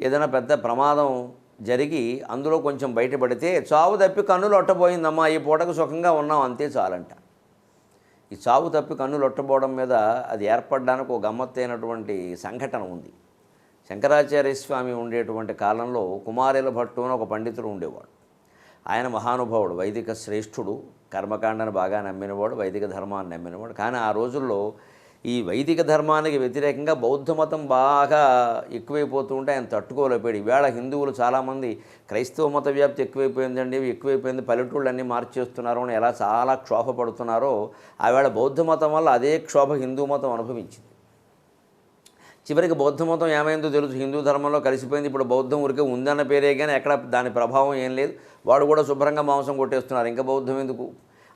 ఏదైనా పెద్ద ప్రమాదం జరిగి అందులో కొంచెం బయటపడితే చావు తప్పి కన్నులు ఒట్టబోయిందమ్మా ఈ పూటకు సుఖంగా ఉన్నాం అంతే చాలంట. ఈ చావు తప్పి కన్నులు ఒట్టబోవడం మీద అది ఏర్పడడానికి ఒక గమ్మత్తైనటువంటి సంఘటన ఉంది. శంకరాచార్య స్వామి ఉండేటువంటి కాలంలో కుమారుల భట్టు అని ఒక పండితుడు ఉండేవాడు. ఆయన మహానుభావుడు వైదిక శ్రేష్ఠుడు కర్మకాండను బాగా నమ్మినవాడు వైదిక ధర్మాన్ని నమ్మినవాడు. కానీ ఆ రోజుల్లో ఈ వైదిక ధర్మానికి వ్యతిరేకంగా బౌద్ధ మతం బాగా ఎక్కువైపోతూ ఉంటే ఆయన తట్టుకోలేకపోయాడు. ఈవేళ హిందువులు చాలామంది క్రైస్తవ మత వ్యాప్తి ఎక్కువైపోయిందండి ఎక్కువైపోయింది పల్లెటూళ్ళు అన్నీ మార్చేస్తున్నారు అని ఎలా చాలా క్షోభ పడుతున్నారో ఆవేళ బౌద్ధ మతం వల్ల అదే క్షోభ హిందూ మతం అనుభవించింది. చివరికి బౌద్ధ మతం ఏమైందో తెలుసు హిందూ ధర్మంలో కలిసిపోయింది ఇప్పుడు బౌద్ధం ఊరికే ఉందన్న పేరే కానీ ఎక్కడ దాని ప్రభావం ఏం లేదు. వాడు కూడా శుభ్రంగా మాంసం కొట్టేస్తున్నారు ఇంకా బౌద్ధం ఎందుకు?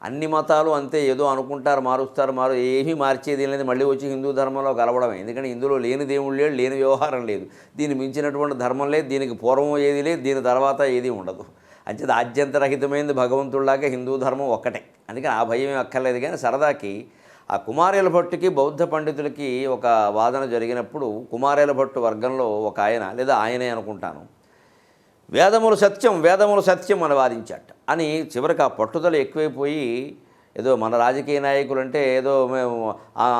అన్ని మతాలు అంతే ఏదో అనుకుంటారు మారుస్తారు మారు ఏమీ మార్చేది లేదు. మళ్ళీ వచ్చి హిందూ ధర్మంలో కలవడమే ఎందుకంటే ఇందులో లేని దేవుడు లేడు లేని వ్యవహారం లేదు. దీన్ని మించినటువంటి ధర్మం లేదు దీనికి పూర్వం ఏది లేదు దీని తర్వాత ఏది ఉండదు. అంచేది ఆద్యంతరహితమైంది భగవంతుడిలాగా హిందూ ధర్మం ఒక్కటే. అందుకని ఆ భయం అక్కర్లేదు. కానీ సరదాకి ఆ కుమారేల భట్టుకి బౌద్ధ పండితులకి ఒక వాదన జరిగినప్పుడు కుమారేల భట్టు వర్గంలో ఒక ఆయన లేదా ఆయనే అనుకుంటాను. వేదములు సత్యం వేదములు సత్యం అని వాదించాట. అని చివరికి ఆ పట్టుదల ఎక్కువైపోయి ఏదో మన రాజకీయ నాయకులు అంటే ఏదో మేము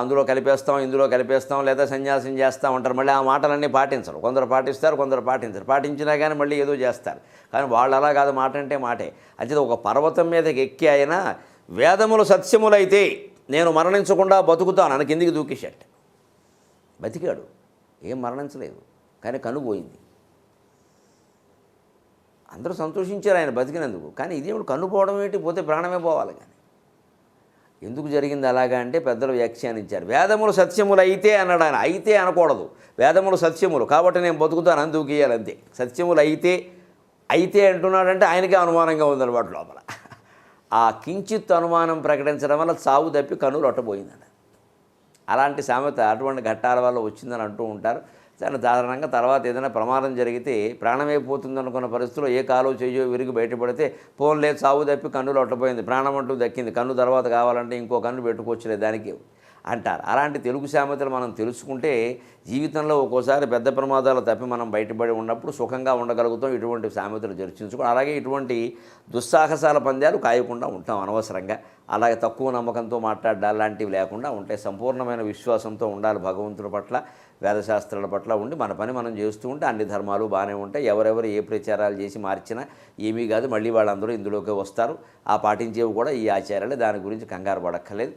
అందులో కలిపేస్తాం ఇందులో కలిపేస్తాం లేదా సన్యాసం చేస్తాం అంటారు. మళ్ళీ ఆ మాటలన్నీ పాటించరు. కొందరు పాటిస్తారు కొందరు పాటించరు. పాటించినా కానీ మళ్ళీ ఏదో చేస్తారు. కానీ వాళ్ళు అలా కాదు మాట అంటే మాటే. అంటే ఒక పర్వతం మీదకి ఎక్కి అయినా వేదములు సత్యములైతే నేను మరణించకుండా బతుకుతాను అని కిందికి దూకేశాట బతికాడు. ఏం మరణించలేదు. కానీ కనుపోయింది అందరూ సంతోషించారు ఆయన బతికినందుకు. కానీ ఇదేమిటి కన్నుపోవడం ఏంటి పోతే ప్రాణమే పోవాలి కానీ. ఎందుకు జరిగింది అలాగా అంటే పెద్దలు వ్యాఖ్యానించారు. వేదములు సత్యములు అయితే అన్నాడు ఆయన. అయితే అనకూడదు. వేదములు సత్యములు. కాబట్టి నేను బతుకుతాను అని దూకియాలి అంతే. సత్యములు అయితే అయితే అంటున్నాడంటే ఆయనకే అనుమానంగా ఉందన్నమాట లోపల. ఆ కించిత్ అనుమానం ప్రకటించడం వల్ల చావు తప్పి కన్నులు ఒట్టబోయిందన్న అలాంటి సామెత అటువంటి ఘట్టాల వల్ల వచ్చిందని అంటూ ఉంటారు. సాధారణంగా తర్వాత ఏదైనా ప్రమాదం జరిగితే ప్రాణమే పోతుంది అనుకున్న పరిస్థితిలో ఏ కాలో చేయో విరిగి బయటపడితే ఫోన్లే సావు తప్పి కన్నులు అట్టపోయింది ప్రాణం అంటూ దక్కింది. కన్ను తర్వాత కావాలంటే ఇంకో కన్ను పెట్టుకోవచ్చులే దానికి. అంటారు. అలాంటి తెలుగు సామెతలు మనం తెలుసుకుంటే జీవితంలో ఒక్కోసారి పెద్ద ప్రమాదాలు తప్పి మనం బయటపడి ఉన్నప్పుడు సుఖంగా ఉండగలుగుతాం. ఇటువంటి సామెతలు చర్చించుకోవడం అలాగే ఇటువంటి దుస్సాహసాల పందాలు కాయకుండా ఉంటాం అనవసరంగా. అలాగే తక్కువ నమ్మకంతో మాట్లాడాలి లాంటివి లేకుండా ఉంటే సంపూర్ణమైన విశ్వాసంతో ఉండాలి భగవంతుడి పట్ల వేదశాస్త్రాల పట్ల ఉండి మన పని మనం చేస్తూ ఉంటే అన్ని ధర్మాలు బాగానే ఉంటాయి. ఎవరెవరు ఏ ప్రచారాలు చేసి మార్చినా ఏమీ కాదు మళ్ళీ వాళ్ళందరూ ఇందులోకి వస్తారు. ఆ పాటించేవి కూడా ఈ ఆచారాలే. దాని గురించి కంగారు పడక్కర్లేదు.